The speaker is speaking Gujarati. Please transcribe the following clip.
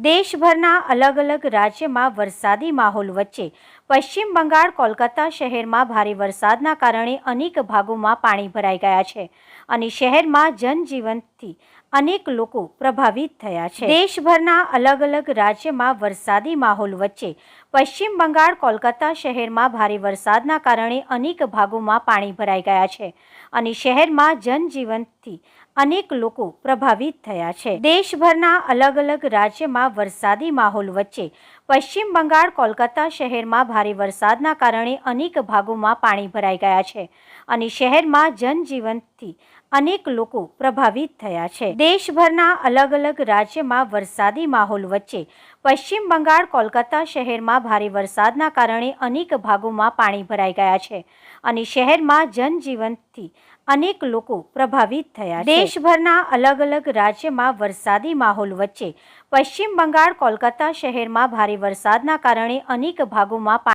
દેશભરના અલગ અલગ રાજ્યમાં વરસાદી માહોલ વચ્ચે પશ્ચિમ બંગાળ, કોલકાતા શહેરમાં ભારે વરસાદના કારણે અનેક ભાગોમાં પાણી ભરાઈ ગયા છે. અને શહેરમાં જનજીવનથી અનેક લોકો પ્રભાવિત થયા છે. દેશભરના અલગ અલગ રાજ્યમાં વરસાદી માહોલ વચ્ચે પશ્ચિમ બંગાળ, કોલકાતા શહેરમાં ભારે વરસાદના કારણે અનેક ભાગોમાં પાણી ભરાઈ ગયા છે અને શહેરમાં જનજીવનથી અનેક લોકો પ્રભાવિત થયા છે. દેશભરના અલગ અલગ રાજ્યમાં વરસાદી માહોલ વચ્ચે પશ્ચિમ બંગાળ, કોલકાતા શહેરમાં ભારે વરસાદના કારણે અનેક ભાગોમાં પાણી ભરાઈ ગયા છે અને શહેરમાં જનજીવનથી અનેક લોકો પ્રભાવિત થયા છે. દેશભરના અલગ અલગ રાજ્યમાં વરસાદી માહોલ વચ્ચે પશ્ચિમ બંગાળ, કોલકાતા શહેરમાં ભારે વરસાદના કારણે અનેક ભાગોમાં પાણી ભરાઈ ગયા છે અને શહેરમાં જનજીવનથી અનેક લોકો પ્રભાવિત થયા દેશભરના અલગ અલગ રાજ્યમાં વરસાદી માહોલ વચ્ચે પશ્ચિમ બંગાળ, કોલકાતા શહેરમાં ભારે વરસાદના કારણે અનેક ભાગોમાં